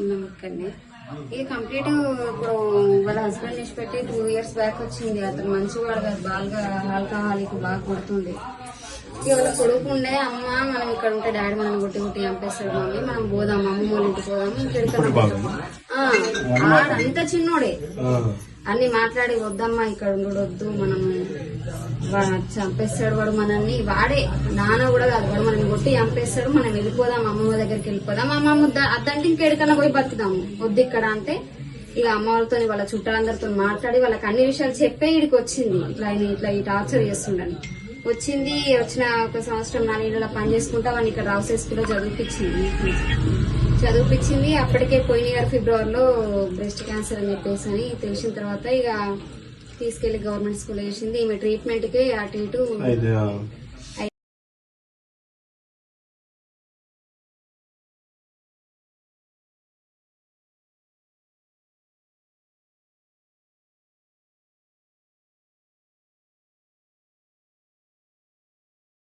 ఉన్నాం ఇక్కడనే ఇది కంప్లీట్ ఇప్పుడు వాళ్ళ హస్బెండ్ చేసి పెట్టి టూ ఇయర్స్ బ్యాక్ వచ్చింది. అతను మంచివాడు కాదు బాగా ఆల్కహాలిక్ బాగా కొడుతుంది. ఇక వాళ్ళ కొడుకు ఉండే అమ్మ మనం ఇక్కడ ఉంటే డాడీ మనం కొట్టి కొట్టి చంపేస్తాడు మమ్మీ. మనం పోదాం అమ్మ వాళ్ళ ఇంటికి పోదాం ఇంకెక్కడ అంత చిన్నోడే. అన్ని మాట్లాడి వద్దమ్మా ఇక్కడ ఉండు వద్దు మనం చంపేస్తాడు వాడు మనల్ని. వాడే. నాన్న కూడా కాదు వాడు మనం కొట్టి చంపేస్తాడు మనం వెళ్ళిపోదాం అమ్మమ్మ దగ్గరికి వెళ్ళిపోదాం. అమ్మమ్మ ముద్ద అద్దంటే ఇంకెడికన్నా పోయి బతుకుదాము. వద్దు ఇక్కడ అంటే ఇక అమ్మ వాళ్ళతో వాళ్ళ చుట్టాలందరితో మాట్లాడి వాళ్ళకి అన్ని విషయాలు చెప్పే ఇక్కడికి వచ్చింది. ఇట్లా ఆయన ఇట్లా ఈ టార్చర్ చేస్తుండని వచ్చింది వచ్చిన ఒక సంవత్సరం నాలుగేళ్ళ పని చేసుకుంటా వాడిని ఇక్కడ రావు స్కూల్లో చదివిపించింది. చదివిపించింది. అప్పటికే పోయిన ఇయర్ ఫిబ్రవరిలో బ్రెస్ట్ క్యాన్సర్ అని చెప్పేసి అని తెలిసిన తర్వాత ఇక తీసుకెళ్ళి గవర్నమెంట్ స్కూల్ వేసింది ఈమె ట్రీట్మెంట్కి అటు ఇటు